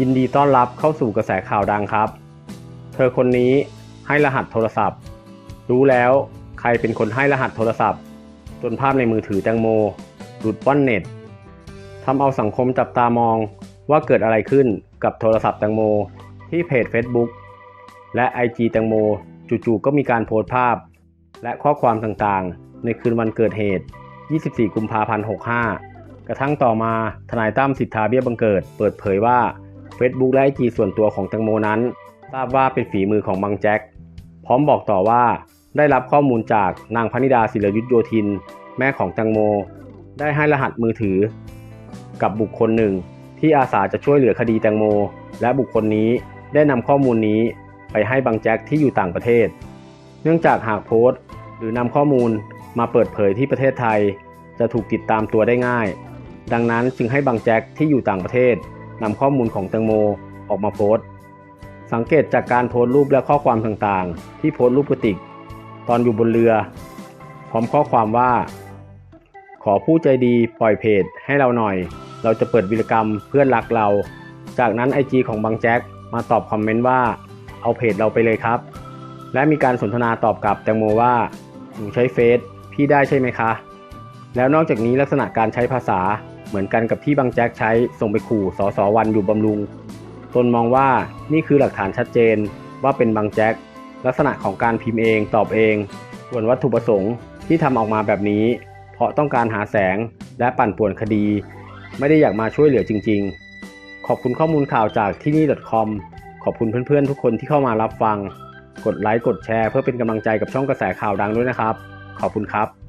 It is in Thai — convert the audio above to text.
ยินดีต้อนรับเข้าสู่กระแสข่าวดังครับ เธอคนนี้ให้รหัสโทรศัพท์ รู้แล้วใครเป็นคนให้รหัสโทรศัพท์ จนภาพในมือถือแตงโมหลุดว่อนเน็ตทำเอาสังคมจับตามองว่าเกิดอะไรขึ้นกับโทรศัพท์แตงโม ที่เพจ Facebook และ IG แตงโมจู่ๆก็มีการโพสต์ภาพ และข้อความต่างๆ ในคืนวันเกิดเหตุ 24 กุมภาพันธ์ 65 กระทั่งต่อมาทนายตั้มสิทธาเบี้ยบังเกิดเปิดเผยว่า Facebook และ IG ส่วนตัวของแตงโมนั้น ทราบว่าเป็นฝีมือของบังแจ็คพร้อมบอกต่อว่าได้รับข้อมูลจากนางพนิดาศิลยุทธโยธิน แม่ของแตงโม ได้ให้รหัสมือถือ กับบุคคลหนึ่ง ที่อาสาจะช่วยเหลือคดีแตงโม และบุคคลนี้ได้นำข้อมูลนี้ไปให้บังแจ็คที่อยู่ต่างประเทศ เนื่องจากหากโพสต์ หรือนำข้อมูลมาเปิดเผยที่ประเทศไทย จะถูกติดตามตัวได้ง่าย ดังนั้นจึงให้บังแจ็คที่อยู่ต่างประเทศ นำข้อมูลของแตงโมออกมาโพสต์ สังเกตจากการโพสต์รูปและข้อความต่างๆ ที่โพสต์รูปกระติก ตอนอยู่บนเรือ พร้อมข้อความว่า ขอผู้ใจดีปล่อยเพจให้เราหน่อย เราจะเปิดวิรกรรมเพื่อนรักเรา จากนั้นไอจของบางแจ็คมาตอบคอมเมนต์ว่า เอาเพจเราไปเลยครับ และมีการสนทนาตอบกลับแตงโมว่าหนูใช้เฟซพี่ได้ใช่ไหมคะ แล้วนอกจากนี้ลักษณะการใช้ภาษา เหมือนกันกับที่บางแจ็คใช้ส่งไปขู่สอสอวันอยู่บำรุง ตนมองว่านี่คือหลักฐานชัดเจนว่าเป็นบางแจ็คลักษณะของการพิมพ์เองตอบเอง ส่วนวัตถุประสงค์ที่ทำออกมาแบบนี้ เพราะต้องการหาแสงและปั่นป่วนคดี ไม่ได้อยากมาช่วยเหลือจริง ๆ ขอบคุณข้อมูลข่าวจากที่นี่ .com ขอบคุณเพื่อนๆ ทุกคนที่เข้ามารับฟัง กดไลค์กดแชร์เพื่อเป็นกำลังใจกับช่องกระแสข่าวดังด้วยนะครับ ขอบคุณครับ